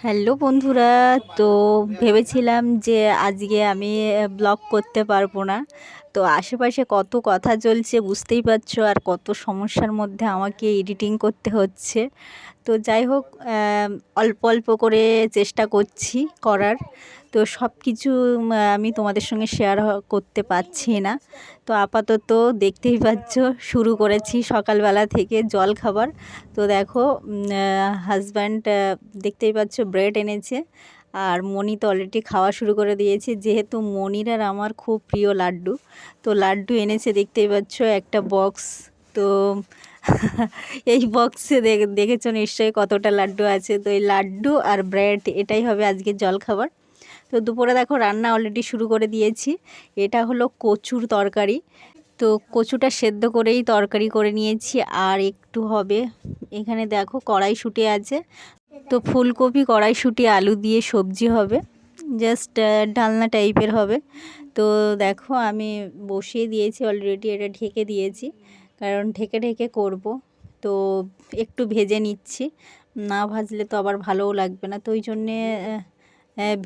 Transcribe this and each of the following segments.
Hello বন্ধুরা তো ভেবেছিলাম যে আজকে আমি ব্লগ করতে পারব না। তো আশেপাশে কত কথা চলছে বুঝতেই পারছ আর কত সমস্যার মধ্যে আমাকে এডিটিং করতে হচ্ছে। তো যাই হোক অল্প অল্প করে চেষ্টা করছি করার। তো সব কিছু আমি তোমাদের সঙ্গে শেয়ার করতে পারছি না। তো আপাতত দেখতেই পাচ্ছ, শুরু করেছি সকালবেলা থেকে জল খাবার। তো দেখো হাজব্যান্ড দেখতেই পাচ্ছ ব্রেড এনেছে। আর মনি তো অলরেডি খাওয়া শুরু করে দিয়েছে। যেহেতু মনির আর আমার খুব প্রিয় লাড্ডু, তো লাড্ডু এনেছে দেখতেই পাচ্ছ একটা বক্স তো এই বক্সে দেখেছ নিশ্চয়ই কতটা লাড্ডু আছে। তো এই লাড্ডু আর ব্রেড এটাই হবে আজকে জলখাবার। তো দুপুরে দেখো রান্না অলরেডি শুরু করে দিয়েছি। এটা হলো কচুর তরকারি। তো কচুটা সেদ্ধ করেই তরকারি করে নিয়েছি। আর একটু হবে, এখানে দেখো কড়াইশুঁটি আছে। তো ফুলকপি, কড়াইশুঁটি, আলু দিয়ে সবজি হবে। জাস্ট ডালনা টাইপের হবে। তো দেখো আমি বসিয়ে দিয়েছি অলরেডি এটা ঢেকে দিয়েছি। কারণ ঢেকে ঢেকে করব। তো একটু ভেজে নিচ্ছি। না ভাজলে তো আবার ভালোও লাগবে না। তো ওই জন্যে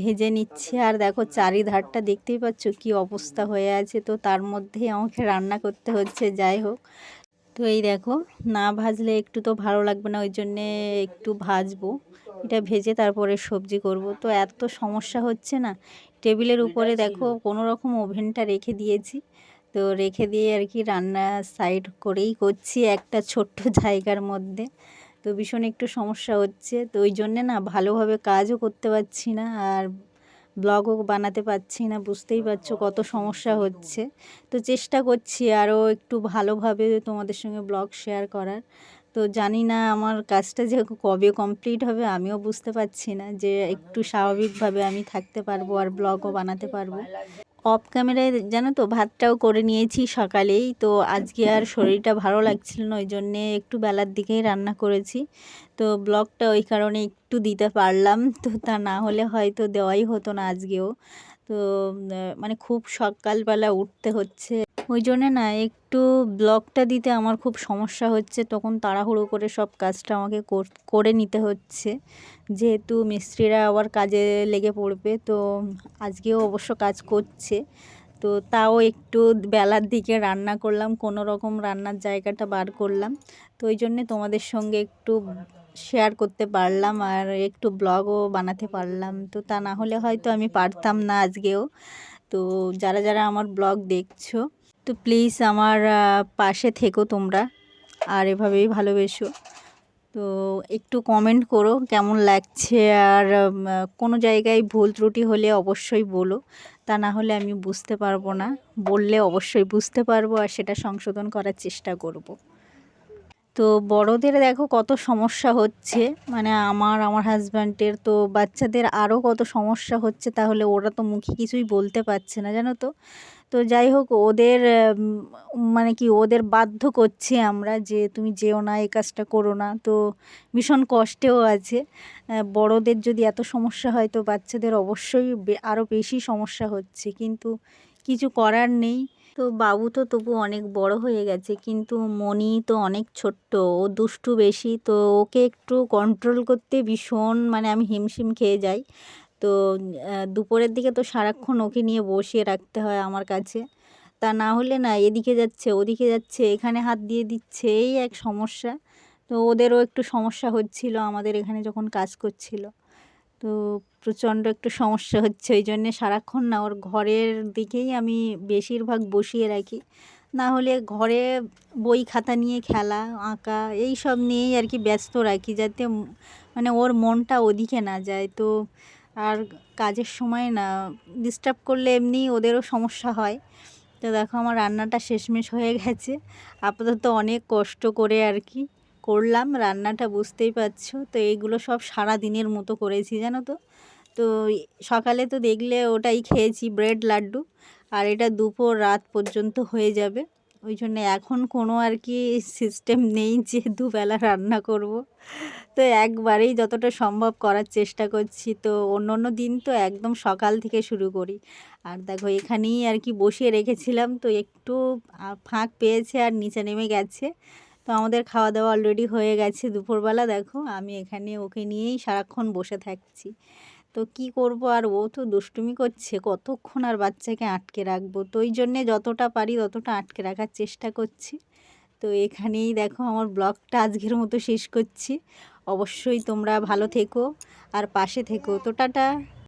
ভেজে নিচ্ছি। আর দেখো চারিধারটা দেখতেই পাচ্ছ কি অবস্থা হয়ে আছে। তো তার মধ্যেই আমাকে রান্না করতে হচ্ছে, যাই হোক। তো এই দেখো না ভাজলে একটু তো ভালো লাগবে না ওই জন্যে একটু ভাজবো। এটা ভেজে তারপরে সবজি করব। তো এত সমস্যা হচ্ছে না টেবিলের উপরে দেখো কোনো রকম ওভেনটা রেখে দিয়েছি। তো রেখে দিয়ে আর কি রান্না সাইড করেই করছি একটা ছোট্ট জায়গার মধ্যে। তো ভীষণ একটু সমস্যা হচ্ছে তো ওই জন্যে না ভালোভাবে কাজও করতে পারছি না। আর ব্লগও বানাতে পারছি না, বুঝতেই পারছ কত সমস্যা হচ্ছে। তো চেষ্টা করছি আরও একটু ভালোভাবে তোমাদের সঙ্গে ব্লগ শেয়ার করার। তো জানি না আমার কাজটা যে কবে কমপ্লিট হবে, আমিও বুঝতে পারছি না যে একটু স্বাভাবিকভাবে আমি থাকতে পারব আর ব্লগও বানাতে পারব। অফ ক্যামেরায় জানো তো ভাতটাও করে নিয়েছি সকালেই। তো আজকে আর শরীরটা ভালো লাগছিল না, ওই জন্যে একটু বেলার দিকেই রান্না করেছি। তো ব্লগটা ওই কারণে একটু দিতে পারলাম, তো তা না হলে হয়তো দেওয়াই হতো না আজকেও। তো মানে খুব সকালবেলা উঠতে হচ্ছে ওই জন্যে না একটু ব্লগটা দিতে আমার খুব সমস্যা হচ্ছে। তখন তাড়াহুড়ো করে সব কাজটা আমাকে করে নিতে হচ্ছে। যেহেতু মিস্ত্রিরা আবার কাজে লেগে পড়বে, তো আজকেও অবশ্য কাজ করছে। তো তাও একটু বেলার দিকে রান্না করলাম, কোনো রকম রান্নার জায়গাটা বার করলাম। তো ওই জন্যে তোমাদের সঙ্গে একটু শেয়ার করতে পারলাম আর একটু ব্লগও বানাতে পারলাম। তো তা না হলে হয়তো আমি পারতাম না আজকেও। তো যারা যারা আমার ব্লগ দেখছ তো প্লিজ আমার পাশে থেকো তোমরা। আর এভাবেই ভালোবেসো। তো একটু কমেন্ট করো কেমন লাগছে, আর কোনো জায়গায় ভুল ত্রুটি হলে অবশ্যই বলো। তা না হলে আমি বুঝতে পারব না। বললে অবশ্যই বুঝতে পারব, আর সেটা সংশোধন করার চেষ্টা করব। তো বড়দের দেখো কত সমস্যা হচ্ছে। মানে আমার আমার হাজব্যান্ডের তো বাচ্চাদের আরও কত সমস্যা হচ্ছে তাহলে ওরা তো মুখে কিছুই বলতে পারছে না, জানো তো? তো যাই হোক, ওদের মানে কি ওদের বাধ্য করছি আমরা যে তুমি যেও না, এই কাজটা করো না। তো ভীষণ কষ্টেও আছে। বড়দের যদি এত সমস্যা হয় তো বাচ্চাদের অবশ্যই আরও বেশি সমস্যা হচ্ছে। কিন্তু কিছু করার নেই। তো বাবু তো তবু অনেক বড় হয়ে গেছে, কিন্তু মনি তো অনেক ছোট্ট, ও দুষ্টু বেশি, তো ওকে একটু কন্ট্রোল করতে ভীষণ মানে আমি হিমশিম খেয়ে যাই। তো দুপুরের দিকে তো সারাক্ষণ ওকে নিয়ে বসিয়ে রাখতে হয় আমার কাছে। তা না হলে না এদিকে যাচ্ছে, ওদিকে যাচ্ছে, এখানে হাত দিয়ে দিচ্ছে, এই এক সমস্যা। তো ওদেরও একটু সমস্যা হচ্ছিল, আমাদের এখানে যখন কাজ করছিল। তো প্রচণ্ড একটু সমস্যা হচ্ছে, ওই জন্যে সারাক্ষণ না ওর ঘরের দিকেই আমি বেশিরভাগ বসিয়ে রাখি। না হলে ঘরে বই খাতা নিয়ে খেলা, আঁকা এই সব নিয়েই আর কি ব্যস্ত রাখি যাতে মানে ওর মনটা ওদিকে না যায়। তো আর কাজের সময় না ডিস্টার্ব করলে এমনি ওদেরও সমস্যা হয়। তো দেখো আমার রান্নাটা শেষমেশ হয়ে গেছে। আপাতত অনেক কষ্ট করে আর কি করলাম, রান্নাটা বুঝতেই পারছ। তো এইগুলো সব সারা দিনের মতো করেছি, জানো তো। তো সকালে তো দেখলে ওটাই খেয়েছি, ব্রেড, লাড্ডু। আর এটা দুপুর রাত পর্যন্ত হয়ে যাবে। ওই জন্য এখন কোনো আর কি সিস্টেম নেই যে দুবেলা রান্না করব। তো একবারেই যতটা সম্ভব করার চেষ্টা করছি। তো অন্য অন্য দিন তো একদম সকাল থেকে শুরু করি। আর দেখো এখানেই আর কি বসিয়ে রেখেছিলাম। তো একটু ফাঁক পেয়েছে আর নিচে নেমে গেছে। তো আমাদের খাওয়া দাওয়া অলরেডি হয়ে গেছে দুপুরবেলা। দেখো, আমি এখানে ওকে নিয়েই সারাক্ষণ বসে থাকছি। তো কি করব আর? ও তো দুষ্টুমি করছে, কতক্ষণ আর বাচ্চাকে আটকে রাখব? তো ওই জন্যে যতটা পারি ততটা আটকে রাখার চেষ্টা করছি। তো এখানেই দেখো আমার ব্লগটা আজকের মতো শেষ করছি। অবশ্যই তোমরা ভালো থেকো আর পাশে থেকো। তো টাটা!